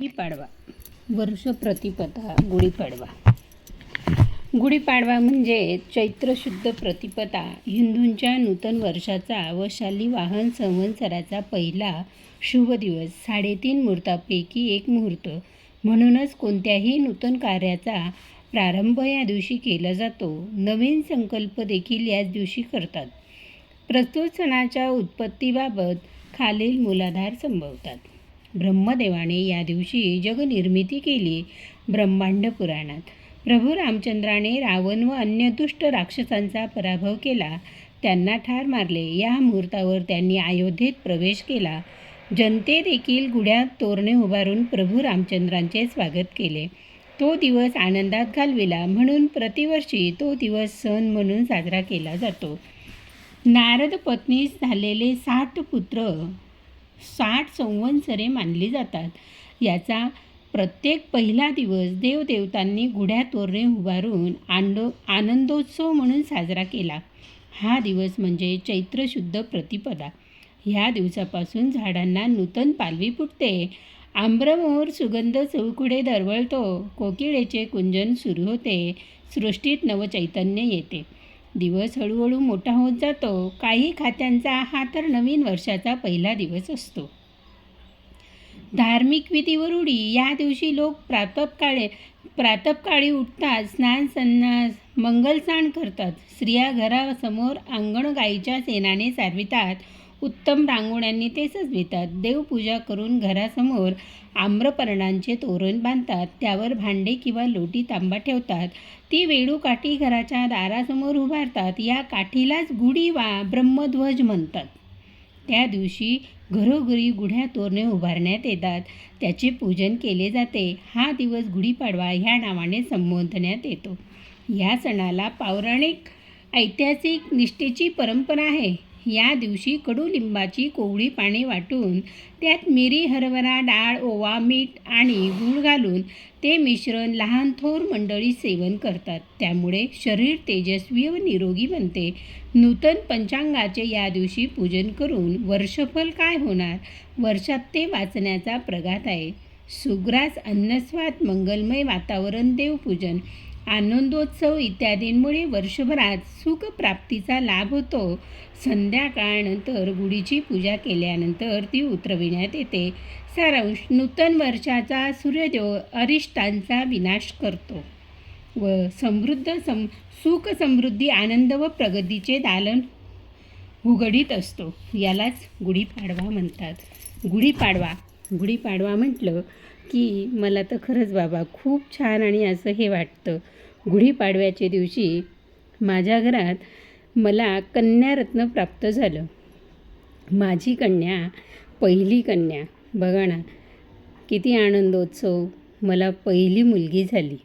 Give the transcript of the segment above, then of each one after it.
गुढीपाडवा. वर्ष प्रतिपदा गुढीपाडवा. गुढीपाडवा म्हणजे चैत्र शुद्ध प्रतिपदा. हिंदूंच्या नूतन वर्षाचा व शाली वाहन संवत्सराचा पहिला शुभ दिवस. साडेतीन मुहूर्तापैकी एक मुहूर्त. म्हणूनच कोणत्याही नूतन कार्याचा प्रारंभ या दिवशी केला जातो. नवीन संकल्प देखील याच दिवशी करतात. प्रस्तुत सणाच्या उत्पत्तीबाबत खालील मूलाधार संभवतात. ब्रह्मदेवाने या दिवशी जगनिर्मिती केली ब्रह्मांड पुराणात. प्रभू रामचंद्राने रावण व अन्य दुष्ट राक्षसांचा पराभव केला. त्यांना ठार मारले. या मुहूर्तावर त्यांनी अयोध्येत प्रवेश केला. जनते देखील गुढ्यात तोरणे उभारून प्रभू रामचंद्रांचे स्वागत केले. तो दिवस आनंदात घालविला म्हणून प्रतिवर्षी तो दिवस सण म्हणून साजरा केला जातो. नारद पत्नीस झालेले साठ पुत्र साठ संवत्सरे मानली जातात. याचा प्रत्येक पहिला दिवस देवदेवतांनी गुढ्या तोरणे उभारून आंडो आनंदोत्सव म्हणून साजरा केला. हा दिवस म्हणजे चैत्र शुद्ध प्रतिपदा. ह्या दिवसापासून झाडांना नूतन पालवी फुटते. आंब्रमोहर सुगंध चौकुडे दरवळतो. कोकिळेचे कुंजन सुरू होते. सृष्टीत नवचैतन्य येते. दिवस हळूहळू मोठा होत जातो. काही खात्यांचा हा तर नवीन वर्षाचा पहिला दिवस असतो. धार्मिक विधीवर उडी. या दिवशी लोक प्रातपकाळे प्रातपकाळी उठतात स्नान संन्यास मंगलस्नान करतात. स्त्रिया घरासमोर अंगण गाईच्या सेनाने सारवितात. उत्तम रांगोळ्यांनी ते सजवितात देवपूजा करून घरासमोर आम्रपर्णांचे तोरण बांधतात. त्यावर भांडे किंवा लोटी तांबा ठेवतात. ती वेळू काठी घराच्या दारासमोर उभारतात. या काठीलाच गुढी वा ब्रह्मध्वज म्हणतात. त्या दिवशी घरोघरी गुढ्या तोरणे उभारण्यात येतात. त्याचे पूजन केले जाते. हा दिवस गुढीपाडवा ह्या नावाने संबोधण्यात येतो. या सणाला पौराणिक ऐतिहासिक निष्ठेची परंपरा आहे. या दिवशी कडुलिंबाची कोवळी पाने वाटून त्यात मिरी हरभरा डाळ ओवा मीठ आणि गूळ घालून ते मिश्रण लहान थोर मंडळी सेवन करतात. त्यामुळे शरीर तेजस्वी व निरोगी बनते. नूतन पंचांगाचे या दिवशी पूजन करून वर्षफल काय होणार? वर्षात ते वाचण्याचा प्रघात आहे. सुग्रास अन्नस्वाद मंगलमय वातावरण देवपूजन आनंदोत्सव इत्यादींमुळे वर्षभरात सुखप्राप्तीचा लाभ होतो. संध्याकाळनंतर गुढीची पूजा केल्यानंतर ती उतरविण्यात येते. सारांश नूतन वर्षाचा सूर्यदेव अरिष्टांचा विनाश करतो. व समृद्ध सम सुख समृद्धी आनंद व प्रगतीचे दालन उघडीत असतो. यालाच गुढीपाडवा म्हणतात. गुढीपाडवा गुढीपाडवा म्हटलं की मला तर खरंच बाबा खूप छान आणि असं हे वाटतं. गुढीपाडव्याच्या दिवशी माझ्या घरात मला कन्यारत्न प्राप्त झालं. माझी कन्या पहिली कन्या. बघा ना किती आनंदोत्सव. मला पहिली मुलगी झाली.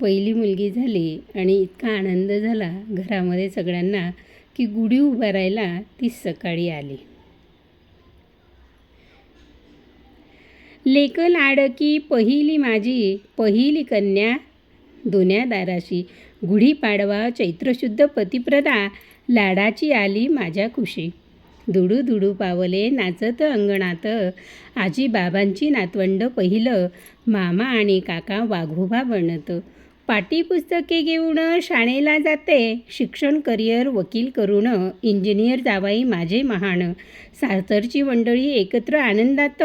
पहिली मुलगी झाली आणि इतका आनंद झाला घरामध्ये सगळ्यांना की गुढी उभारायला ती सकाळी आली. लेक लाडकी पहिली माझी पहिली कन्या दोन्या दाराशी गुढीपाडवा चैत्रशुद्ध पतिप्रदा लाडाची आली माझ्या खुशी दुडू दुडू पावले नाचत अंगणात. आजी बाबांची नातवंड पहिलं मामा आणि काका वाघोबा बनत. पाठीपुस्तके घेऊन शाळेला जाते. शिक्षण करिअर वकील करून इंजिनियर जावाई माझे महान. सासरची मंडळी एकत्र आनंदात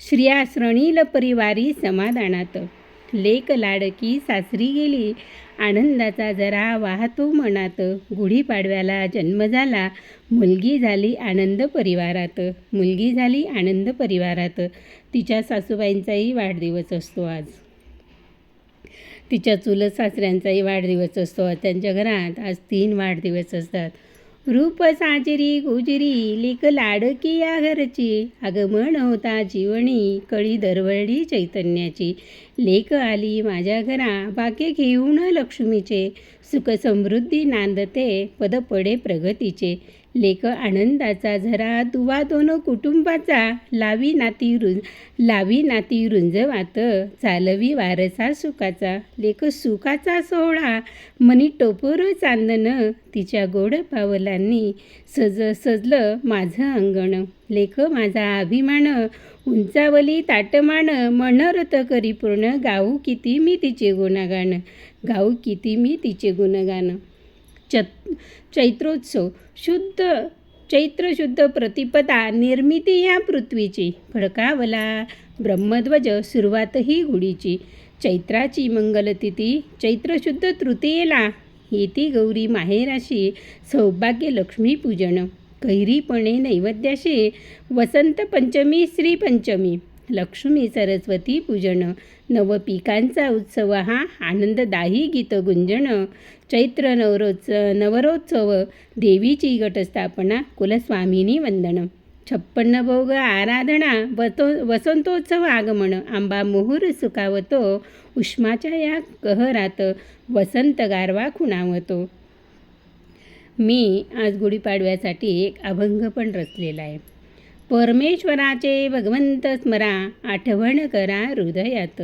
श्रिया श्रणील परिवारी समाधानात. लेक लाडकी सासरी गेली. आनंदाचा जरा वाहतो मनात. गुढीपाडव्याला जन्म झाला. मुलगी झाली आनंद परिवारात. मुलगी झाली आनंद परिवारात. तिच्या सासूबाईंचाही वाढदिवस असतो आज. तिच्या चुलत सासऱ्यांचाही वाढदिवस असतो. त्यांच्या घरात आज तीन वाढदिवस असतात. रूप साजरी गुजरी लेक लाडकी या घरची. आगमन होता जीवणी कळी दरवळली चैतन्याची. लेक आली माझ्या घरा बाके घेऊन लक्ष्मीचे. सुख समृद्धी नांदते पद पडे प्रगतीचे. लेक आनंदाचा झरा दुवा दोन कुटुंबाचा लावी नाती रुंज लावी नाती रुंजवात चालवी वारसा सुखाचा लेक सुखाचा सोहळा मनी टोपर चांदन तिच्या गोड पावलांनी सज सजलं माझं अंगण. लेख माझा अभिमान उंचावली ताटमान मनोरथ करी पूर्ण गाऊ किती मी तिचे गुणगान गाऊ किती मी तिचे गुणगान. चत चैत्रोत्सव शुद्ध चैत्र शुद्ध प्रतिपदा निर्मिती ह्या पृथ्वीची. फडकावला ब्रह्मध्वज सुरुवातही गुढीची. चैत्राची मंगलतिथी चैत्रशुद्ध तृतीयेला. येती गौरी माहेराशी सौभाग्य लक्ष्मी पूजन. कैरीपणे नैवेद्याशी वसंत पंचमी श्रीपंचमी लक्ष्मी सरस्वती पूजन. नवपिकांचा उत्सव हा आनंददायी गीतं गुंजणं चैत्र नवरोत्स नवरोत्सव देवीची घटस्थापना कुलस्वामिनी वंदन छप्पन्न भोग आराधना वतो वसंतोत्सव आगमन आंबा मोहूर सुखावतो उष्माच्या या कहरात वसंत गारवा खुणावतो. मी आज गुढीपाडव्यासाठी एक अभंग पण रचलेला आहे. परमेश्वराचे भगवंत स्मरा आठवण करा हृदयात.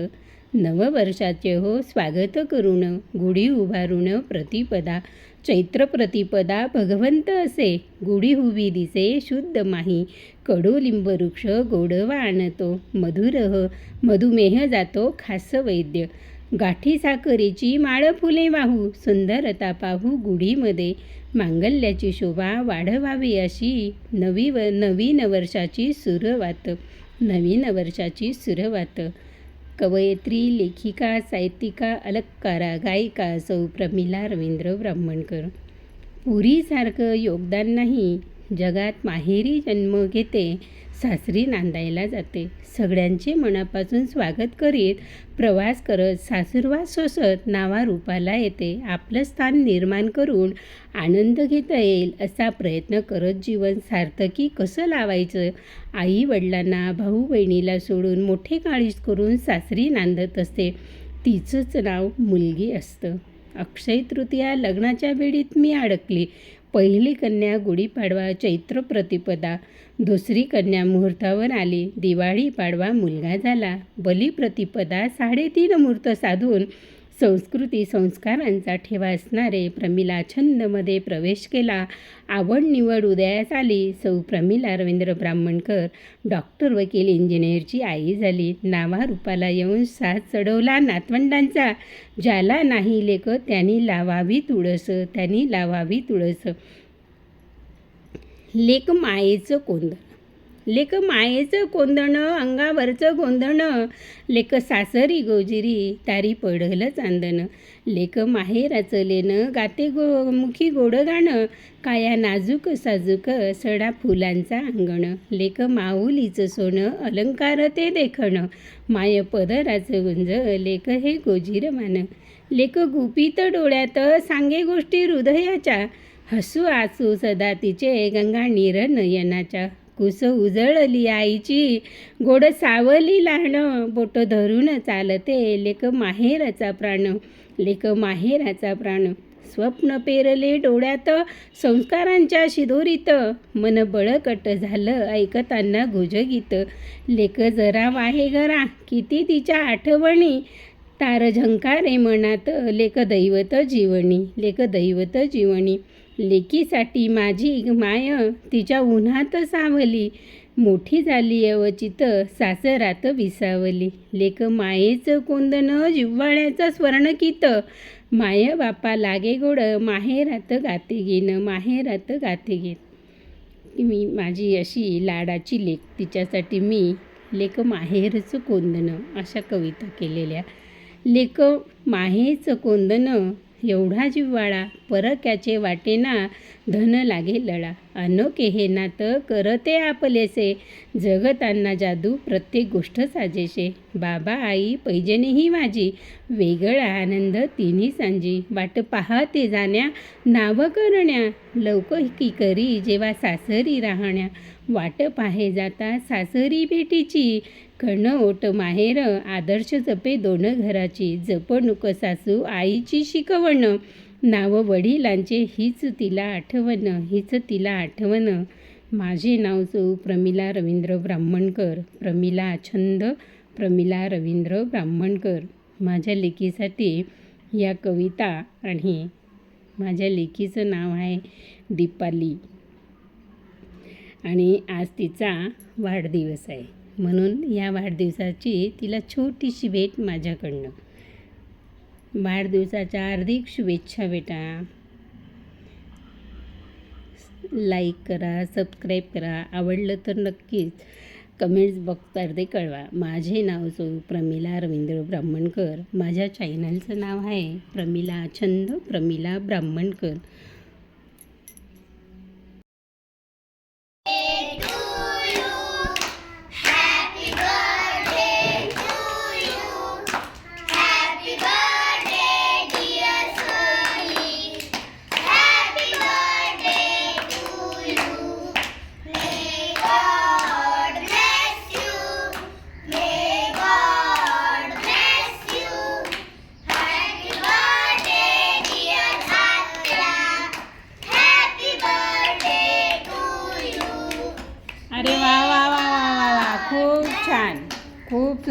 नववर्षाचे हो स्वागत करून गुढी उभारून प्रतिपदा चैत्र प्रतिपदा भगवंत असे गुढी उभी दिसे शुद्ध माही कडुलिंब वृक्ष गोडवा आणतो मधुरह मधुमेह जातो खास वैद्य. गाठी साखरेची माळ फुले वाहू सुंदरता पाहू गुढीमध्ये. मांगल्याची शोभा वाढवावी अशी नवी व नवीन वर्षाची सुरवात नवीन वर्षाची सुरवात. कवयित्री लेखिका साहित्यिका अलक्कारा गायिका सौ प्रमिला रवींद्र ब्राह्मणकर. पुरीसारखं योगदान नाही जगात माहेरी जन्म घेते सासरी नांदायला जाते. सगळ्यांचे मनापासून स्वागत करीत प्रवास करत सासूरवास सोसत नावारूपाला येते. आपलं स्थान निर्माण करून आनंद घेता येईल असा प्रयत्न करत जीवन सार्थकी कसं लावायचं? आई वडिलांना भाऊ बहिणीला सोडून मोठे काळीज करून सासरी नांदत असते. तिचंच नाव मुलगी असतं. अक्षय तृतीया लग्नाच्या वेळीत मी अडकली. पहिली कन्या गुढीपाडवा चैत्र प्रतिपदा दुसरी कन्या मुहूर्तावर आली दिवाळी पाडवा मुलगा झाला. बलिप्रतिपदा साडेतीन मुहूर्त साधून संस्कृती संस्कारांचा ठेवा असणारे प्रमिला छंदमध्ये प्रवेश केला. आवड निवड उदयास आली. सौ प्रमिला रवींद्र ब्राह्मणकर डॉक्टर वकील इंजिनियरची आई झाली. नावारूपाला येऊन साथ चढवला नातवंडांचा. ज्याला नाही लेख त्यांनी लावावी तुळस त्यांनी लावावी तुळस. लेक मायेचं कोंदण लेक मायेचं कोंदणं अंगावरचं गोंधणं. लेक सासरी गोजिरी तारी पडलं चांदणं लेक माहेराचं लेणं गाते गो मुखी गोडं गाणं काया नाजूक साजूक सडा फुलांचा अंगण. लेक माऊलीचं सोनं अलंकार ते देखणं. माय पदराचं गुंज लेक हे गोजीर मान. लेक गुपित डोळ्यात सांगे गोष्टी हृदयाच्या. हसू आसू सदा तिचे गंगा नीर नयनाच्या कुस उजळली आईची. गोड सावली लहाणं बोट धरून चालते लेक माहेराचा प्राण लेक माहेराचा प्राण. स्वप्न पेरले डोळ्यात संस्कारांच्या शिदोरीत. मन बळकट झालं ऐकताना गुजगीत. लेक जरा वाहे घरा किती तिच्या आठवणी. तार झंकारे मनात लेक दैवत जीवनी लेक दैवत जीवनी. लेकीसाठी माझी माय तिच्या उन्हात सावली. मोठी झाली अवचित सासरात विसावली. लेक मायेचं कोंदन जिव्हाळ्याचं स्वर्णकित. माय बापा लागे गोड माहेरात गाते घेणं माहेरात गाते घेत. मी माझी अशी लाडाची लेक तिच्यासाठी मी लेक माहेरचं कोंदणं अशा कविता केलेल्या. लेक माहेचं कोंदणं एवढा जिव्हाळा परक्याचे वाटेना धन लागे लळा. अनोखे हे नात करते आपलेसे. जगताना जादू प्रत्येक गोष्ट साजेशे बाबा आई पैजणीही माझी. वेगळा आनंद तिन्ही सांजी. वाट पाहते जाण्या नाव करण्या. लौकिकी करी जेव्हा सासरी राहण्या. वाट पाहे जाता सासरी भेटीची. कण ओट माहेर आदर्श जपे दोन घराची जपणूक सासू आईची शिकवण. नाव वडिलांचे हीच तिला आठवण हीच तिला आठवण. माझे नाव सौ प्रमिला रवींद्र ब्राह्मणकर प्रमिला छंद प्रमिला रवींद्र ब्राह्मणकर. माझ्या लेखीसाठी या कविता आणि माझ्या लेखीचं नाव आहे दीपाली. आणि आज तिचा वाढदिवस आहे. म्हणून या वाढदिवसाची तिला छोटीशी भेट माझ्याकडनं. वाढदिवसाच्या हार्दिक शुभेच्छा बेटा. लाईक करा सबस्क्राईब करा. आवडलं तर नक्कीच कमेंट्स बॉक्समध्ये कळवा. माझे नाव सो प्रमिला रवींद्र ब्राह्मणकर. माझ्या चॅनलचं नाव आहे प्रमिला छंद प्रमिला ब्राह्मणकर.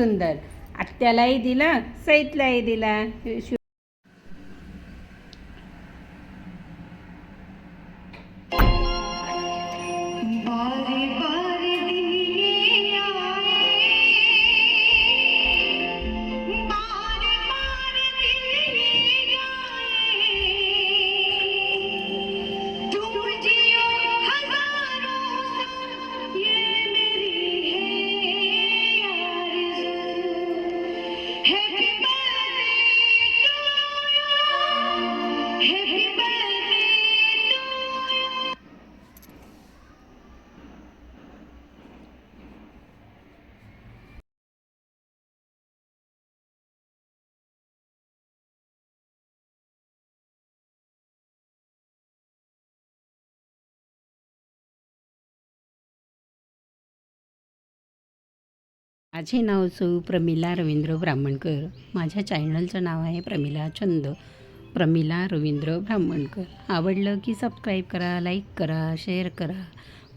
सुंदर. आत्यालाही दिला सईतलाही दिला. माझे नाव सौ प्रमिला रवींद्र ब्राह्मणकर. माझ्या चॅनलचं नाव आहे प्रमिला छंद. प्रमिला रवींद्र ब्राह्मणकर. आवडलं की सबस्क्राईब करा लाईक करा शेअर करा.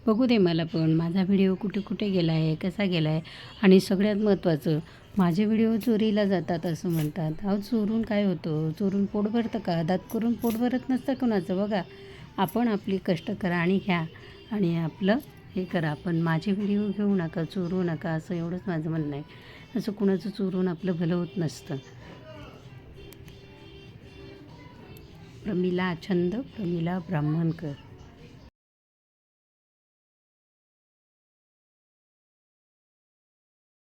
बघू दे मला पण माझा व्हिडिओ कुठे कुठे गेला आहे कसा गेला आहे आणि सगळ्यात महत्त्वाचं माझे व्हिडिओ चोरीला जातात असं म्हणतात. अहो चोरून काय होतं? चोरून पोट भरतं का? दात करून पोट भरत नसतं कोणाचं बघा. आपण आपली कष्ट करा आणि घ्या. आणि आपलं हे करा पण माझे व्हिडिओ घेऊ नका चोरू नका असं एवढंच माझं म्हणणं आहे. असं कुणाचं चोरून आपलं भलं होत नसतं. प्रमिला छंद प्रमिला ब्राह्मणकर.